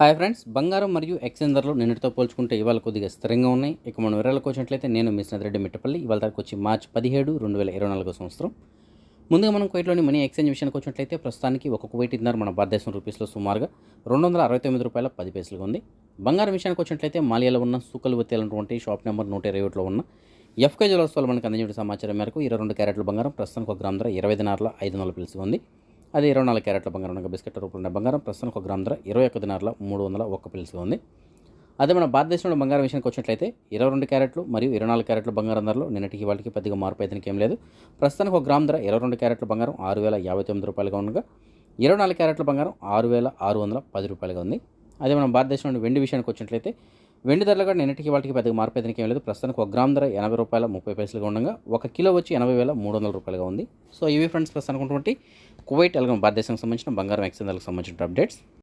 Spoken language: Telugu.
హాయ్ ఫ్రెండ్స్ బంగారం మరియు ఎక్స్చేంజ్ ధరలు నిన్నటితో పోల్చుకుంటే ఇవాళ కొద్దిగా స్థిరంగా ఉన్నాయి. ఇక మనం వివరాలకు వచ్చినట్లయితే నేను మిస్ రెడ్డి మిట్టపల్లి. ఇవాళ తారీఖు వచ్చి మార్చి పదిహేడు రెండు వేల ఇరవై నాలుగో సంవత్సరం. ముందుగా మనం కువైట్లోని మనీ ఎక్స్చేంజ్ విషయానికి వచ్చినట్లయితే ప్రస్తుతానికి ఒక కువైట్ మన భారతదేశం రూపీస్లో సుమారుగా రెండు వందల అరవై తొమ్మిది రూపాయల పది పైసలుగా ఉంది. బంగారం విషయానికి వచ్చినట్లయితే మాలియాలో ఉన్న సూకలు వచ్చేటువంటి షాప్ నెంబర్ నూట ఇరవై ఒకటిలో ఉన్న ఎఫ్కే జ్యువెలర్స్ వాళ్ళు మనకు అందించిన సమాచారం మేరకు ఇరవై రెండు క్యారెట్ల బంగారం ప్రస్తుతానికి ఒక గ్రామ్ ధర ఇరవై దినార్ల ఐదు వందల పిలుసు ఉంది. అదే ఇరవై నాలుగు క్యారెట్ల బంగారం ఉండగా బిస్కెట్ రూపంలో ఉన్న బంగారం ప్రస్తుతానికి ఒక గ్రామ్ ధర ఇరవై ఒక్క దినార్ల మూడు వందల ఒక్క పిల్స్గా ఉంది. అదే మన భారతదేశంలో బంగారం విషయానికి వచ్చినట్లయితే ఇరవై రెండు క్యారెట్లు మరియు ఇరవై నాలుగు క్యారెట్ల బంగారం ధరలు నిన్నటికి వాళ్ళకి పెద్దగా మార్పు అయితే ఏం లేదు. ప్రస్తుతానికి ఒక గ్రామ్ ధర ఇరవై రెండు క్యారెట్ల బంగారం ఆరు వేల యాభై తొమ్మిది రూపాయలుగా ఉండగా ఇరవై నాలుగు క్యారెట్ల బంగారం ఆరు వేల ఆరు వందల పది రూపాయలుగా ఉంది. అదే మన భారతదేశంలోని వెండి విషయానికి వచ్చినట్లయితే వెండి ధరలు కూడా నిన్నటికి వాళ్ళకి పెద్దగా మార్పు అయితే ఏం లేదు. ప్రస్తుతానికి ఒక గ్రామ్ ధర ఎనభై రూపాయల ముప్పై పైసలుగా ఉండగా ఒక కిలో వచ్చి ఎనభై వేల మూడు వందల రూపాయలుగా ఉంది. సో ఇవి ఫ్రెండ్స్ ప్రస్తుతానికి ఉన్నటువంటి కువైట్ అలాగే భారతదేశానికి సంబంధించిన బంగారం ఎక్స్చేంజ్లకు సంబంధించిన అప్డేట్స్